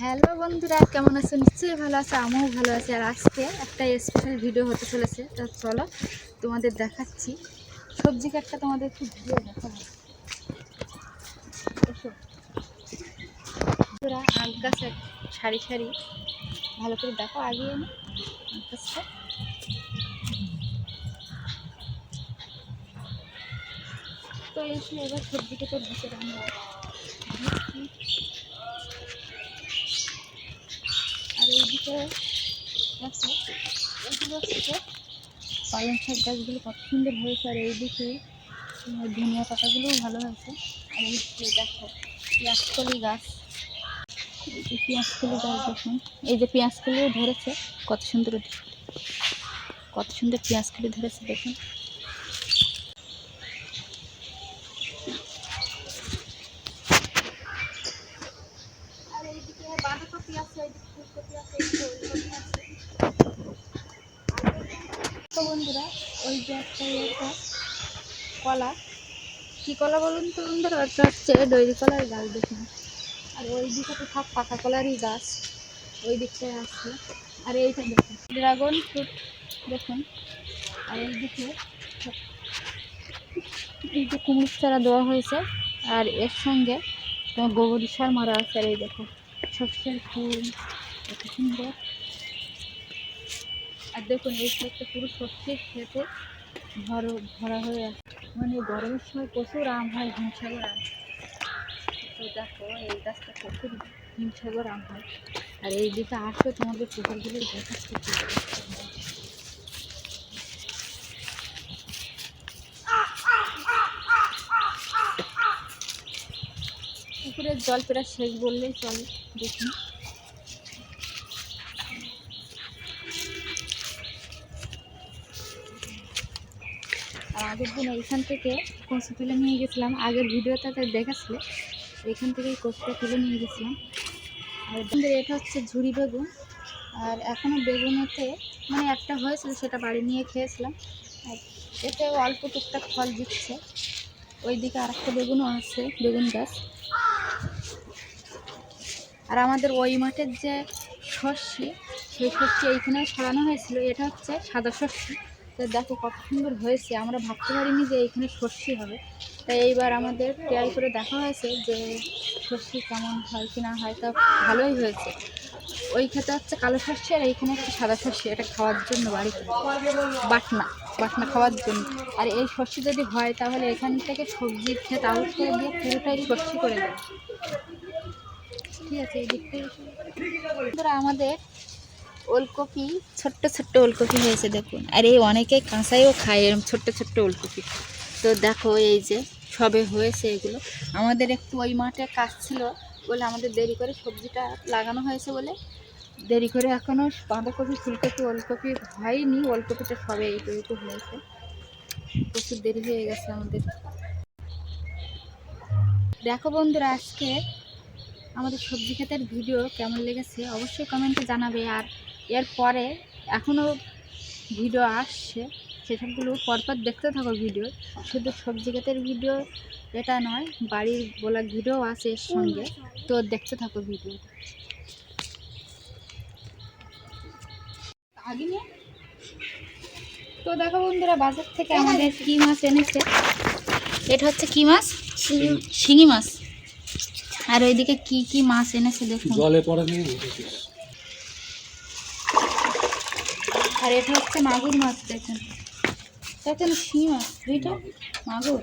Hello বন্ধুরা, কেমন আছো? নিশ্চয়ই ভালো আছে, আমিও ভালো আছি। আর আজকে একটা স্পেশাল ভিডিও হতে চলেছে, তা চলো তোমাদের দেখাচ্ছি। সবজি কাটটা তোমাদের একটু ভিডিও দেখাবো। বন্ধুরা, আম গাছের সারি সারি। ভালো করে দেখো আগে আম গাছটা। তো এসে, এবার সবজি কেটে ভিতরে আমরা দিচ্ছি। আর এইদিকে দেখো এগুলো হচ্ছে পালং শাক গাছগুলো কত সুন্দর হয়েছে আর এইদিকে ধনিয়া পাতাগুলোও ভালো হয়েছে আর এইদিকে দেখো পেঁয়াজকলি গাছ এই পেঁয়াজকলি গাছ দেখুন এই যে পেঁয়াজকলিও ধরেছে, কত সুন্দর কত সুন্দর পেঁয়াজকলি ধরেছে দেখুন। তো বন্ধুরা, ওই যে একটা ইয়েটা কলা। কী কলা বলুন তো বন্ধুরা? ওটা হচ্ছে ডৈরি কলার গাছ দেখুন। আর ওই দিকে তো থাক, পাকা কলারই গাছ। ওই দিকটায় আসছে আর এইটা দেখুন, ড্রাগন ফ্রুট দেখুন। আর এইদিকে এই যে কুমড়োর চারা দেওয়া হয়েছে। আর এর সঙ্গে গোবর সার মারা আছে। আর এই দেখো সবচেয়ে ফুল এত সুন্দর। আর দেখুন, এই সাইডটা পুরো সত্যি খেতে ভর, ভরা হয়ে আছে। মানে গরমের সময় প্রচুর আম হয়, হিমসাগর আম। তো দেখো, এই গাছটা প্রচুর হিমসাগর আম হয়। আর এই দিকে আসো তোমাদের পুকুরগুলো দেখাচ্ছি পুকুরের জল প্রায় শেষ বললেই চলে, দেখুন। আগের দিন এইখান থেকে কচু তুলে নিয়ে গেছিলাম। আগের ভিডিওতে তো দেখেছিলে এইখান থেকে কচুটা তুলে নিয়ে গেছিলাম। আর এটা হচ্ছে ঝুড়ি বেগুন। আর এখনও বেগুনেতে মানে একটা হয়েছিল, সেটা বাড়ি নিয়ে খেয়েছিলাম। আর এতে অল্প টুকটাক ফল দিচ্ছে। ওইদিকে আর একটা বেগুনও আছে, বেগুন গাছ। আর আমাদের ওই মাঠের যে শস্যি, সেই শস্যি এইখানে ছড়ানো হয়েছিল। এটা হচ্ছে সাদা শস্যি। তো দেখো কত সুন্দর হয়েছে। আমরা ভাবতে পারিনি যে এইখানে শস্যি হবে। তাই এইবার আমাদের ট্রাই করে দেখা হয়েছে যে শস্যি কেমন হয় কি না হয় তা ভালোই হয়েছে। ওই খেতে হচ্ছে কালো শস্যি আর এইখানে একটা সাদা শস্যি এটা খাওয়ার জন্য বাড়িতে বাটনা বাটনা খাওয়ার জন্য। আর এই শস্যি যদি হয় তাহলে এখান থেকে সবজি ক্ষেত আউট করে দিয়ে পুরোটাই শস্যি করে দেয় ঠিক আছে এই দিক থেকে বন্ধুরা, আমাদের ওলকপি, ছোট্ট ছোট্ট ওলকপি হয়েছে দেখুন। আর এই অনেকে কাঁচাইও খায় এরকম ছোট্ট ছোট্ট ওলকপি। তো দেখো এই যে সবে হয়েছে এগুলো। আমাদের একটু ওই মাঠে কাজ ছিল বলে আমাদের দেরি করে সবজিটা লাগানো হয়েছে বলে। দেরি করে এখনও বাঁধাকপি, ফুলকপি, ওলকপি হয়নি। ওলকপিটা সবে এই এইটুকু হয়েছে। প্রচুর দেরি হয়ে গেছে আমাদের। দেখো বন্ধুরা আজকে আমাদের সবজি ক্ষেতের ভিডিও কেমন লেগেছে? অবশ্যই কমেন্টে জানাবে। আর এরপরে এখনও ভিডিও আসছে। সেসবগুলো পরপর দেখতে থাকো ভিডিও শুধু সবজি ক্ষেতের ভিডিও এটা নয় বাড়ির বলা ভিডিও আছে এর সঙ্গে। তো দেখতে থাকো ভিডিও আগে তো দেখো বন্ধুরা বাজার থেকে আমাদের কি মাছ এনেছে? এটা হচ্ছে কি মাছ? শিঙি। মাছ। আর ওইদিকে কি কি মাছ এনেছে দেখুন। জলে পড়ে নেই আর এটা হচ্ছে মাগুর মাছ দেখুন। দেখুন শিঙি মাছ দুইটা মাগুর।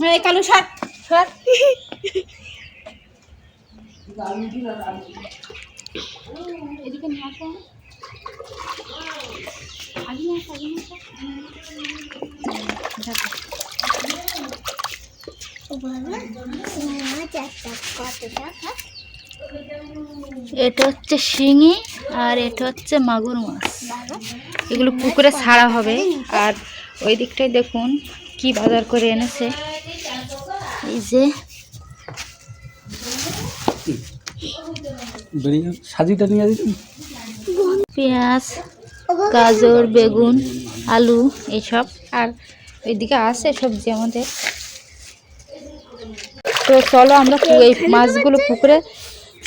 হ্যাঁ এই কালু শাক শাক এদিকে নিয়ে আসো। আগে নিয়ে আসো আগে নিয়ে আসো। এটা হচ্ছে শিঙি। আর এটা হচ্ছে মাগুর মাছ। এগুলো পুকুরে ছাড়া হবে। আর ওই দিকটাই দেখুন কি বাজার করে এনেছে। এই যে সাজিটা নিয়ে পেঁয়াজ গাজর বেগুন আলু এইসব আর ওইদিকে আছে সবজি আমাদের। তো চলো আমরা এই মাছগুলো পুকুরে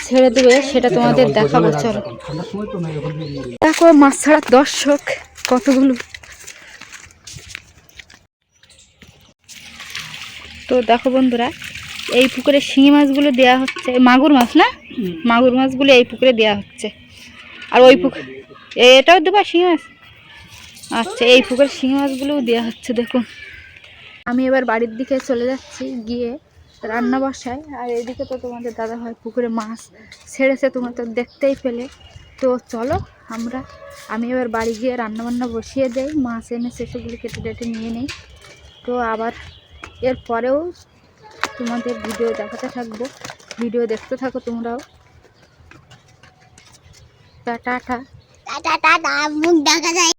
ছেড়ে দেবে সেটা তোমাদের দেখাবো চলো। দেখো মাছ ছাড়ার দর্শক কতগুলো তো দেখো বন্ধুরা এই পুকুরে শিঙি মাছগুলো দেয়া হচ্ছে মাগুর মাছ না? মাগুর মাছগুলো এই পুকুরে দেয়া হচ্ছে। আর ওই পুকুর এটাও দেবা শিঙি মাছ? আচ্ছা এই পুকুরে শিঙি মাছগুলোও দেওয়া হচ্ছে দেখুন আমি এবার বাড়ির দিকে চলে যাচ্ছি গিয়ে রান্না বসায়। আর এদিকে তো তোমাদের দাদা হয় পুকুরে মাছ ছেড়েছে, তোমরা তো দেখতেই পেলে। তো চলো আমরা, আমি এবার বাড়ি গিয়ে রান্না বান্না বসিয়ে দেই, মাছ এনে সেগুলো কেটে কেটে নিয়ে নেই। তো আবার এর পরেও তোমাদের ভিডিও দেখাতে থাকব। ভিডিও দেখতে থাকো তোমরাও। টাটা টাটা মুখ দেখা যায়।